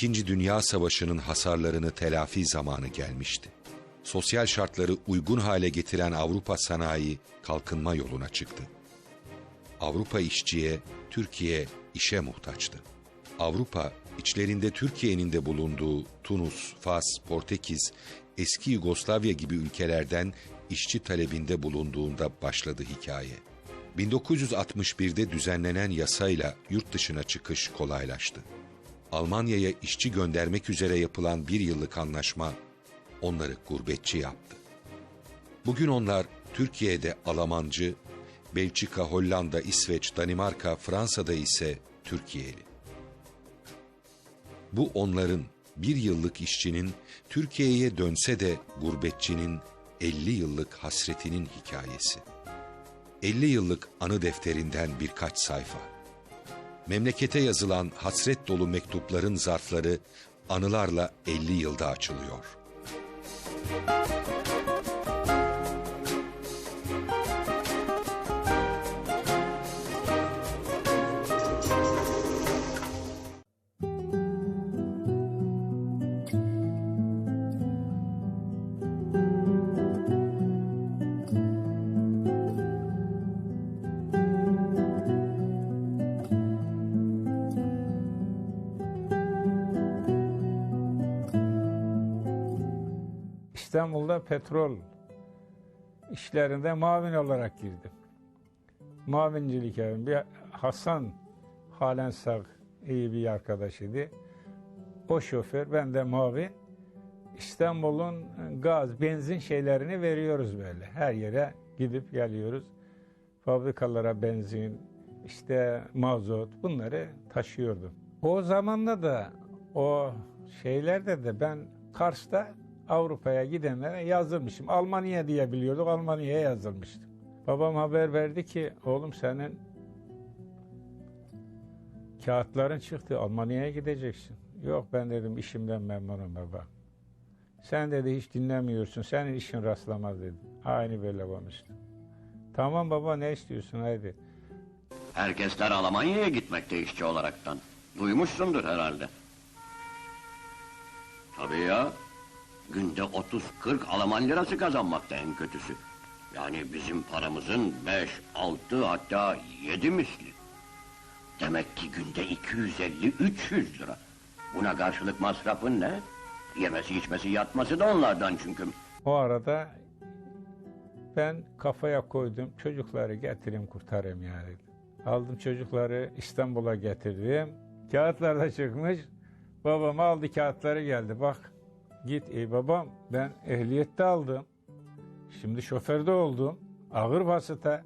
İkinci Dünya Savaşı'nın hasarlarını telafi zamanı gelmişti. Sosyal şartları uygun hale getiren Avrupa sanayi kalkınma yoluna çıktı. Avrupa işçiye, Türkiye işe muhtaçtı. Avrupa, içlerinde Türkiye'nin de bulunduğu Tunus, Fas, Portekiz, eski Yugoslavya gibi ülkelerden işçi talebinde bulunduğunda başladı hikaye. 1961'de düzenlenen yasayla yurt dışına çıkış kolaylaştı. Almanya'ya işçi göndermek üzere yapılan bir yıllık anlaşma onları gurbetçi yaptı. Bugün onlar Türkiye'de Almancı, Belçika, Hollanda, İsveç, Danimarka, Fransa'da ise Türkiye'li. Bu onların bir yıllık işçinin Türkiye'ye dönse de gurbetçinin 50 yıllık hasretinin hikayesi. 50 yıllık anı defterinden birkaç sayfa. Memlekete yazılan hasret dolu mektupların zarfları anılarla 50 yılda açılıyor. Petrol işlerinde mavin olarak girdim. Mavincilik yapıyorum. Bir Hasan halen sağ iyi bir arkadaşıydı. O şoför, ben de mavi. İstanbul'un gaz, benzin şeylerini veriyoruz böyle. Her yere gidip geliyoruz. Fabrikalara benzin, işte mazot bunları taşıyordum. O zamanda da o şeylerde de ben Kars'ta Avrupa'ya gidenlere yazılmışım. Almanya diye biliyorduk, Almanya'ya yazılmıştım. Babam haber verdi ki, oğlum senin kağıtların çıktı, Almanya'ya gideceksin. Yok ben dedim işimden memnunum baba. Sen dedi hiç dinlemiyorsun, senin işin rastlamaz dedi. Aynı böyle konuştu. Tamam baba ne istiyorsun haydi. Herkesler Almanya'ya gitmekte işçi olaraktan. Duymuşsundur herhalde. Tabii ya. Günde 30-40 Alman lirası kazanmakta en kötüsü. Yani bizim paramızın 5, 6 hatta 7 misli. Demek ki günde 250-300 lira. Buna karşılık masrafın ne? Yemesi içmesi yatması da onlardan çünkü. O arada ben kafaya koydum çocukları getireyim kurtarayım yani. Aldım çocukları İstanbul'a getirdim. Kağıtlarda çıkmış. Babam aldı kağıtları geldi. Bak git ey babam ben ehliyette aldım. Şimdi şoförde oldum. Ağır vasıta.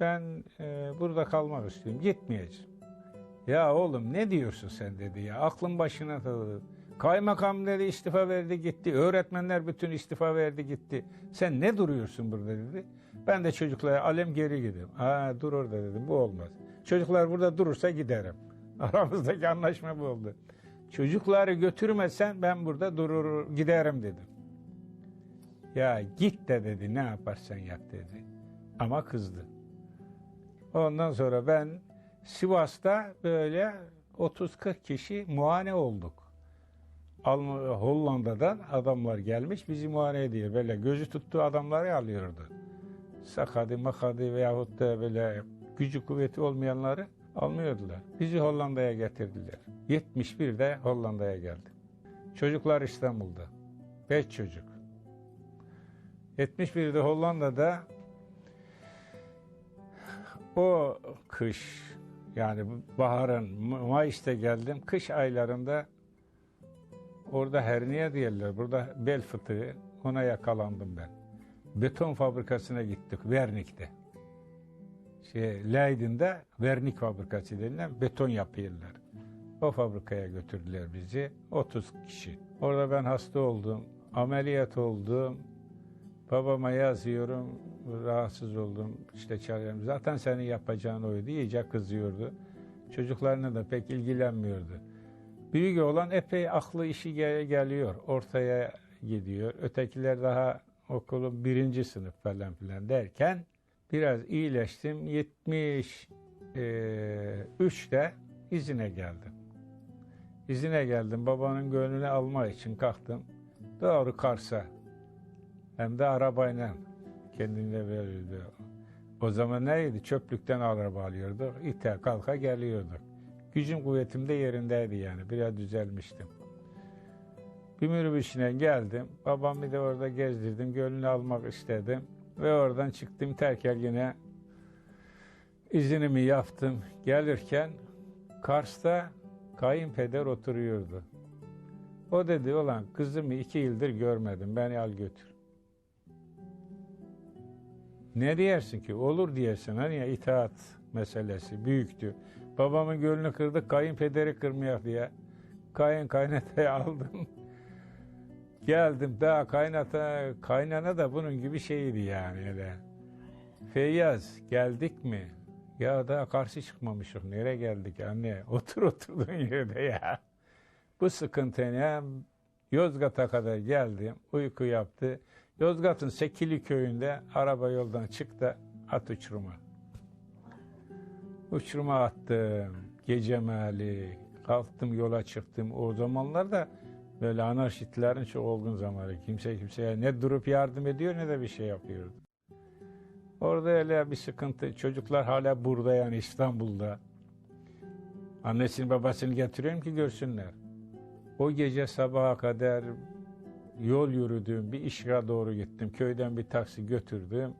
Ben e, burada kalmak istiyorum. Gitmeyeceğim. Ya oğlum ne diyorsun sen dedi ya. Aklın başına takıldı. Kaymakam dedi istifa verdi gitti. Öğretmenler bütün istifa verdi gitti. Sen ne duruyorsun burada dedi. Ben de çocuklara alem geri gidiyorum. Ha dur orada dedim bu olmaz. Çocuklar burada durursa giderim. Aramızdaki anlaşma bu oldu. Çocukları götürmezsen ben burada durur giderim dedim. Ya git de dedi ne yaparsan yap dedi. Ama kızdı. Ondan sonra ben Sivas'ta böyle 30-40 kişi muayene olduk. Alm- Hollanda'dan adamlar gelmiş bizi muayene ediyor. Böyle gözü tuttuğu adamları alıyordu. Sakadı makadı veyahut da böyle gücü kuvveti olmayanları almıyordular. Bizi Hollanda'ya getirdiler. 71'de Hollanda'ya geldim. Çocuklar İstanbul'da. Beş çocuk. 71'de Hollanda'da o kış yani baharın Mayıs'ta geldim. Kış aylarında orada herniye diyorlar. Burada bel fıtığı. Ona yakalandım ben. Beton fabrikasına gittik Vernik'te. Şey, Leiden'de Vernik fabrikası denilen beton yapıyorlar. O fabrikaya götürdüler bizi. 30 kişi. Orada ben hasta oldum. Ameliyat oldum. Babama yazıyorum. Rahatsız oldum. İşte çağırıyorum. Zaten senin yapacağın oydu. İyice kızıyordu. Çocuklarına da pek ilgilenmiyordu. Büyük olan epey aklı işi gel- geliyor. Ortaya gidiyor. Ötekiler daha okulun birinci sınıf falan filan derken biraz iyileştim. 73'te izine geldim. İzine geldim. Babanın gönlünü almak için kalktım. Doğru Kars'a. Hem de arabayla. Kendine verirdi. O zaman neydi? Çöplükten araba alıyorduk. İte kalka geliyorduk. Gücüm kuvvetim de yerindeydi yani. Biraz düzelmiştim. Bir minibüsüne geldim. Babamı da orada gezdirdim. Gönlünü almak istedim. Ve oradan çıktım terkel yine izinimi yaptım. Gelirken Kars'ta kayınpeder oturuyordu. O dedi olan kızımı iki yıldır görmedim. Beni al götür. Ne diyersin ki? Olur diyersin. Hani ya itaat meselesi büyüktü. Babamın gönlünü kırdık, kayınpederi kırmayak diye. Kayın kaynatayı aldım. Geldim daha kaynata, kaynana da bunun gibi şeydi yani öyle. Feyyaz geldik mi? Ya daha karşı çıkmamışık. Nereye geldik anne? Otur oturduğun yerde ya. Bu sıkıntı ne? Yozgat'a kadar geldim. Uyku yaptı. Yozgat'ın Sekili köyünde araba yoldan çıktı. At uçuruma. Uçuruma attım. Gece mali. Kalktım yola çıktım. O zamanlarda böyle anarşistlerin çok olgun zamanı. Kimse kimseye ne durup yardım ediyor ne de bir şey yapıyordu. Orada öyle bir sıkıntı. Çocuklar hala burada yani İstanbul'da. Annesini babasını getiriyorum ki görsünler. O gece sabaha kadar yol yürüdüm. Bir işe doğru gittim. Köyden bir taksi götürdüm.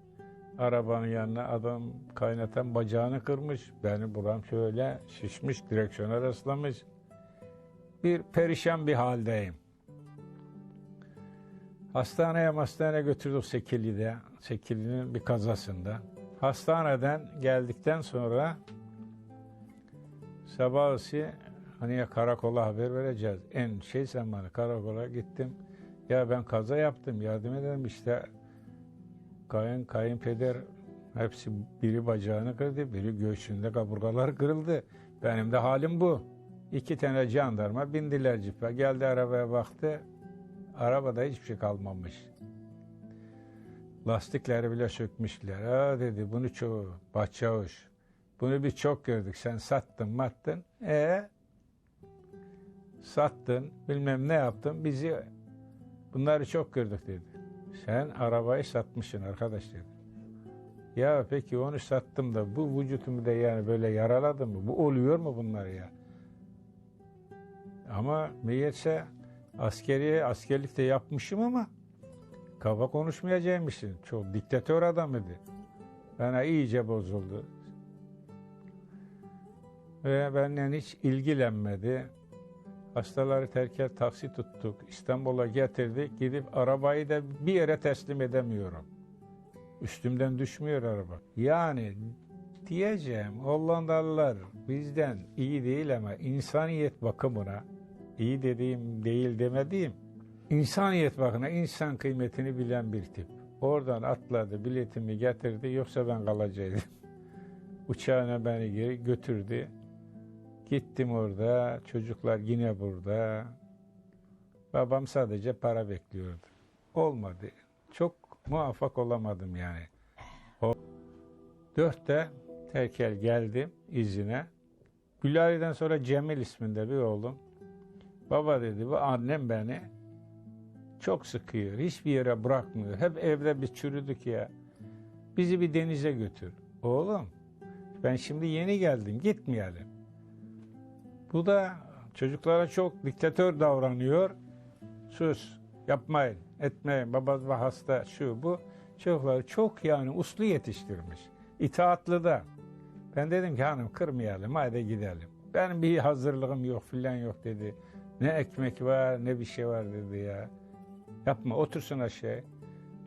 Arabanın yanına adam kaynatan bacağını kırmış. Beni buram şöyle şişmiş, direksiyona rastlamış. Bir perişan bir haldeyim. Hastaneye hastaneye götürdük Sekili'de. Sekili'nin bir kazasında. Hastaneden geldikten sonra sabahısı hani karakola haber vereceğiz. En şey zamanı karakola gittim. Ya ben kaza yaptım yardım edelim işte kayın kayınpeder hepsi biri bacağını kırdı, biri göğsünde kaburgalar kırıldı. Benim de halim bu. İki tane jandarma bindiler cipe. Geldi arabaya baktı. Arabada hiçbir şey kalmamış. Lastikleri bile sökmüşler. Ha dedi bunu çok bahçavuş. Bunu biz çok gördük. Sen sattın mattın. E sattın bilmem ne yaptın. Bizi bunları çok gördük dedi. Sen arabayı satmışsın arkadaş dedi. Ya peki onu sattım da bu vücutumu da yani böyle yaraladım mı? Bu oluyor mu bunlar ya? Ama meğerse askeriye askerlikte yapmışım ama kafa konuşmayacakmışsın. Çok diktatör adam idi. Bana iyice bozuldu. Ve benden hiç ilgilenmedi. Hastaları terk taksi tuttuk. İstanbul'a getirdik. Gidip arabayı da bir yere teslim edemiyorum. Üstümden düşmüyor araba. Yani diyeceğim Hollandalılar bizden iyi değil ama insaniyet bakımına iyi dediğim değil demediğim insaniyet bakımına insan kıymetini bilen bir tip. Oradan atladı biletimi getirdi yoksa ben kalacaktım. Uçağına beni geri götürdü. Gittim orada çocuklar yine burada. Babam sadece para bekliyordu. Olmadı. Çok muvaffak olamadım yani. O dörtte terkel geldim izine. Gülari'den sonra Cemil isminde bir oğlum. Baba dedi bu annem beni çok sıkıyor. Hiçbir yere bırakmıyor. Hep evde biz çürüdük ya. Bizi bir denize götür. Oğlum ben şimdi yeni geldim gitmeyelim. Bu da çocuklara çok diktatör davranıyor. Sus yapmayın etmeyin baba hasta şu bu. Çocukları çok yani uslu yetiştirmiş. İtaatlı da. Ben dedim ki hanım kırmayalım hadi gidelim. Benim bir hazırlığım yok filan yok dedi. Ne ekmek var ne bir şey var dedi ya. Yapma otursun aşağı.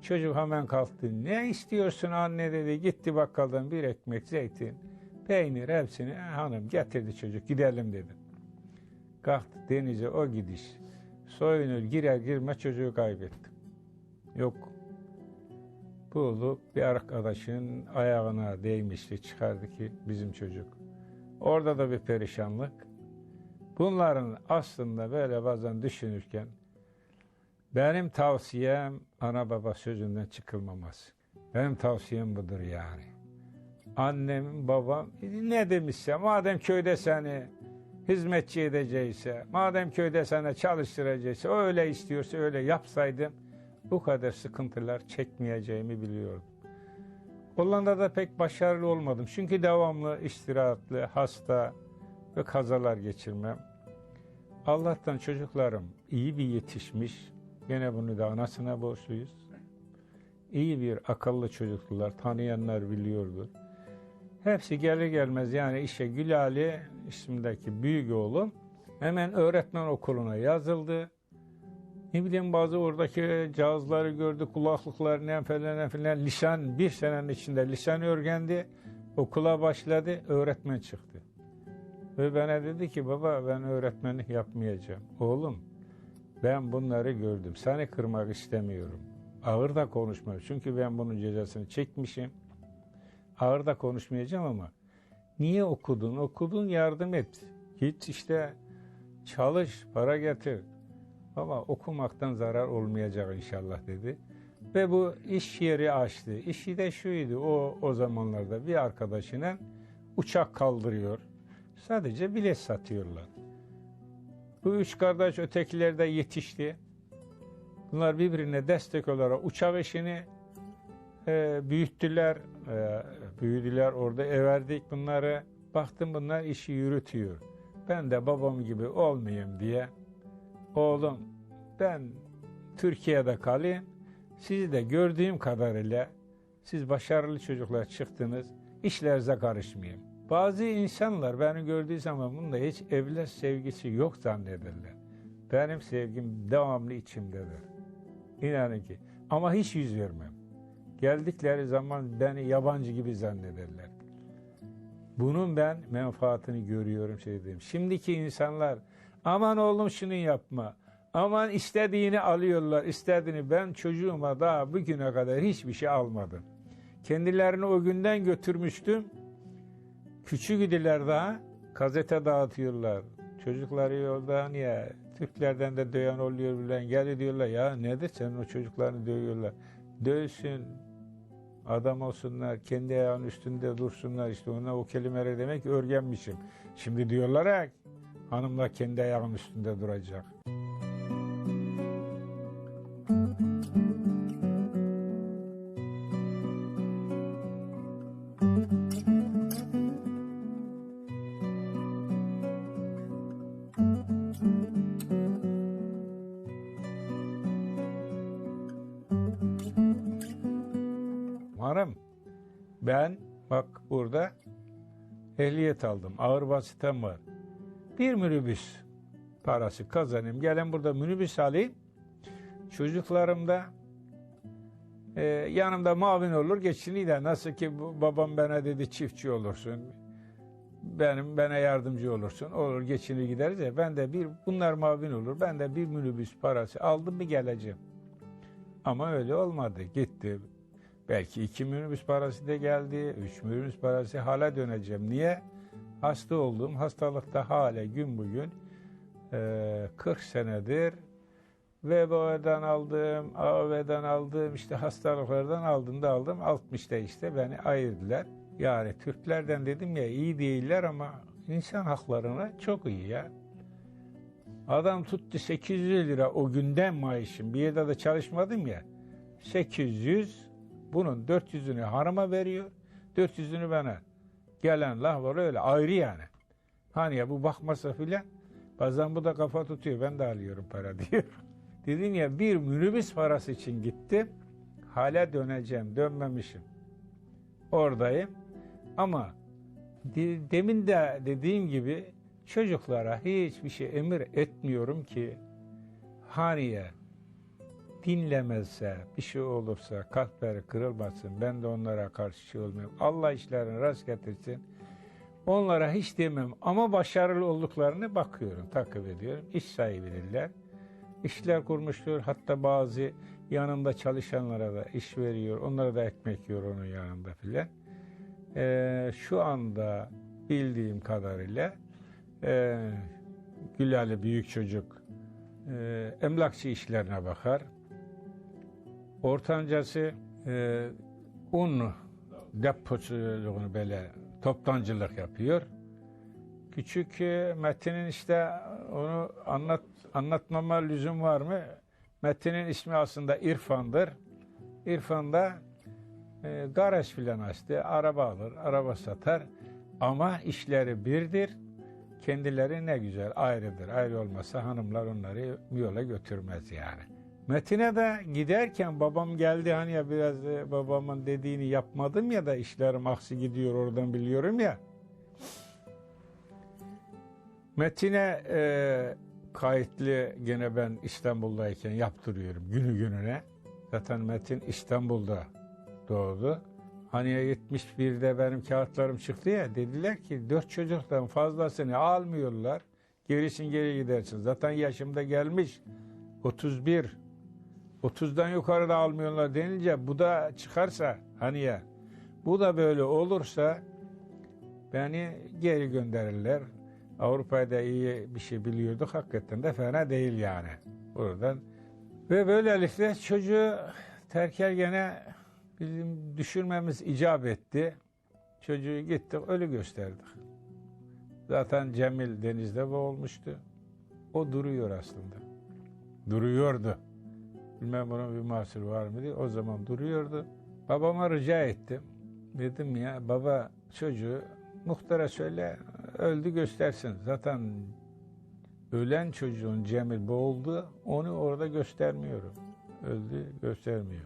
Çocuk hemen kalktı. Ne istiyorsun anne dedi. Gitti bakkaldan bir ekmek zeytin, peynir hepsini "E, hanım getirdi çocuk gidelim dedim. Kalktı denize o gidiş. Soyunur girer girmez çocuğu kaybettim. Yok. Bulduk bir arkadaşın ayağına değmişti çıkardı ki bizim çocuk. Orada da bir perişanlık. Bunların aslında böyle bazen düşünürken benim tavsiyem ana baba sözünden çıkılmaması. Benim tavsiyem budur yani. Annem, babam ne demişse madem köyde seni hizmetçi edecekse, madem köyde sana çalıştıracaksa, öyle istiyorsa öyle yapsaydım bu kadar sıkıntılar çekmeyeceğimi biliyordum. Hollanda'da pek başarılı olmadım. Çünkü devamlı istirahatlı, hasta ve kazalar geçirmem. Allah'tan çocuklarım iyi bir yetişmiş. Gene bunu da anasına borçluyuz. İyi bir akıllı çocuklar, tanıyanlar biliyordur. Hepsi gelir gelmez yani işe Gülali ismindeki büyük oğlum hemen öğretmen okuluna yazıldı. Ne bileyim bazı oradaki cihazları gördü, kulaklıklar ne falan ne falan. Lisan bir senenin içinde lisan öğrendi. Okula başladı, öğretmen çıktı. Ve bana dedi ki baba ben öğretmenlik yapmayacağım. Oğlum ben bunları gördüm. Seni kırmak istemiyorum. Ağır da konuşma. Çünkü ben bunun cezasını çekmişim. Ağır da konuşmayacağım ama niye okudun? Okudun yardım et. Git işte çalış, para getir. Ama okumaktan zarar olmayacak inşallah dedi. Ve bu iş yeri açtı. İşi de şuydu o o zamanlarda bir arkadaşına uçak kaldırıyor. Sadece bilet satıyorlar. Bu üç kardeş ötekiler de yetişti. Bunlar birbirine destek olarak uçak işini e, büyüttüler, e, büyüdüler orada everdik bunları. Baktım bunlar işi yürütüyor. Ben de babam gibi olmayayım diye oğlum ben Türkiye'de kalayım. Sizi de gördüğüm kadarıyla siz başarılı çocuklar çıktınız. İşlerinize karışmayayım. Bazı insanlar beni gördüğü zaman bunda hiç evlat sevgisi yok zannederler. Benim sevgim devamlı içimdedir. İnanın ki. Ama hiç yüz vermem. Geldikleri zaman beni yabancı gibi zannederler. Bunun ben menfaatini görüyorum şey diyeyim. Şimdiki insanlar aman oğlum şunu yapma. Aman istediğini alıyorlar, istediğini. Ben çocuğuma daha bugüne kadar hiçbir şey almadım. Kendilerini o günden götürmüştüm. Küçük idiler daha gazete dağıtıyorlar. Çocukları yoldan ya Türklerden de döyen oluyor bilen gel diyorlar ya nedir sen o çocuklarını dövüyorlar. Dövsün adam olsunlar kendi ayağının üstünde dursunlar işte ona o kelimeleri demek öğrenmişim. Şimdi diyorlar ya hanımlar kendi ayağının üstünde duracak. Ehliyet aldım. Ağır vasitem var. Bir minibüs parası kazanayım. Gelen burada minibüs alayım. Çocuklarım da e, yanımda mavin olur geçineyim de nasıl ki babam bana dedi çiftçi olursun. Benim bana yardımcı olursun. Olur geçinir gideriz ya. Ben de bir bunlar mavin olur. Ben de bir minibüs parası aldım mı geleceğim. Ama öyle olmadı. Gitti. Belki iki minibüs parası da geldi. Üç minibüs parası hala döneceğim. Niye? Hasta olduğum hastalıkta hala gün bugün e, 40 senedir VBO'dan aldım, AOV'den aldım, işte hastalıklardan aldım da aldım. 60'ta işte beni ayırdılar. Yani Türklerden dedim ya iyi değiller ama insan haklarına çok iyi ya. Adam tuttu 800 lira o günden maaşım. Bir yerde de çalışmadım ya. 800 bunun 400'ünü hanıma veriyor. 400'ünü bana. Gelen laf var öyle ayrı yani. Hani ya bu bakmasa filan bazen bu da kafa tutuyor. Ben de alıyorum para diyor. Dedim ya bir minibüs parası için gittim. Hala döneceğim. Dönmemişim. Oradayım. Ama de- demin de dediğim gibi çocuklara hiçbir şey emir etmiyorum ki haniye dinlemezse, bir şey olursa, kalpleri kırılmasın, ben de onlara karşı şey olmayayım. Allah işlerini rast getirsin. Onlara hiç demem ama başarılı olduklarını bakıyorum, takip ediyorum. İş sahibidirler. İşler kurmuştur. Hatta bazı yanında çalışanlara da iş veriyor. Onlara da ekmek yiyor onun yanında filan. Ee, şu anda bildiğim kadarıyla e, Gülali büyük çocuk e, emlakçı işlerine bakar. Ortancası e, un depoculuğunu böyle toptancılık yapıyor. Küçük e, Metin'in işte onu anlat anlatmama lüzum var mı? Metin'in ismi aslında İrfan'dır. İrfan da e, garaj filan açtı. Araba alır, araba satar. Ama işleri birdir. Kendileri ne güzel ayrıdır. Ayrı olmasa hanımlar onları yola götürmez yani. Metin'e de giderken babam geldi hani ya biraz e, babamın dediğini yapmadım ya da işlerim aksi gidiyor oradan biliyorum ya. Metin'e e, kayıtlı gene ben İstanbul'dayken yaptırıyorum günü gününe. Zaten Metin İstanbul'da doğdu. Hani 71'de benim kağıtlarım çıktı ya dediler ki dört çocuktan fazlasını almıyorlar. Gerisin geri gidersin. Zaten yaşımda gelmiş 31. 30'dan yukarı da almıyorlar denince bu da çıkarsa hani ya bu da böyle olursa beni geri gönderirler. Avrupa'da iyi bir şey biliyorduk. Hakikaten de fena değil yani. Buradan. Ve böylelikle çocuğu terker gene bizim düşürmemiz icap etti. Çocuğu gittik ölü gösterdik. Zaten Cemil denizde boğulmuştu. O duruyor aslında. Duruyordu. Bilmem bunun bir mahsur var mı diye. O zaman duruyordu. Babama rica ettim. Dedim ya baba çocuğu muhtara söyle öldü göstersin. Zaten ölen çocuğun Cemil boğuldu. Onu orada göstermiyorum. Öldü göstermiyor.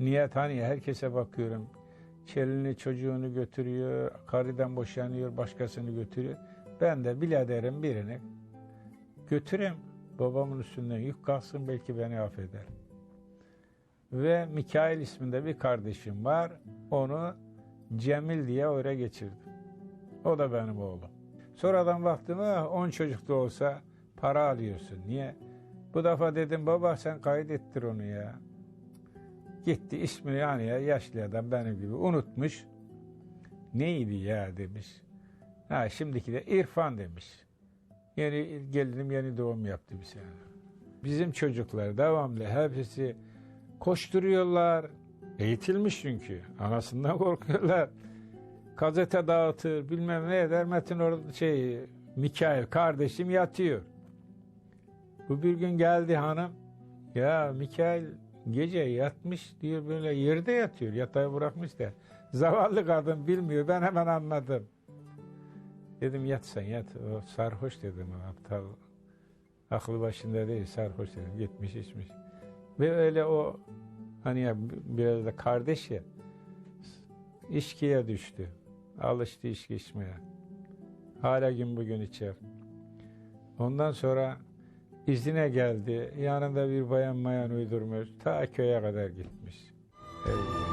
Niyet hani herkese bakıyorum. Çelini çocuğunu götürüyor. Karıdan boşanıyor. Başkasını götürüyor. Ben de biraderim birini götüreyim. Babamın üstünden yük kalksın belki beni affeder. Ve Mikail isminde bir kardeşim var. Onu Cemil diye oraya geçirdim. O da benim oğlum. Sonradan baktım ha 10 çocuk da olsa para alıyorsun. Niye? Bu defa dedim baba sen kaydettir onu ya. Gitti ismini yani ya yaşlı adam benim gibi unutmuş. Neydi ya demiş. Ha şimdiki de İrfan demiş. Yeni gelinim yeni doğum yaptı bir sene. Bizim çocuklar devamlı hepsi koşturuyorlar. Eğitilmiş çünkü. Anasından korkuyorlar. Gazete dağıtır, bilmem ne eder. Metin orada şey, Mikail kardeşim yatıyor. Bu bir gün geldi hanım. Ya Mikail gece yatmış diyor böyle yerde yatıyor. Yatağı bırakmış da. Zavallı kadın bilmiyor. Ben hemen anladım. Dedim yat sen yat. O sarhoş dedim. Aptal. Aklı başında değil sarhoş dedim. Gitmiş içmiş. Ve öyle o hani ya biraz da kardeş ya içkiye düştü. Alıştı içki içmeye. Hala gün bugün içer. Ondan sonra izine geldi. Yanında bir bayan mayan uydurmuş. Ta köye kadar gitmiş. Eyvallah.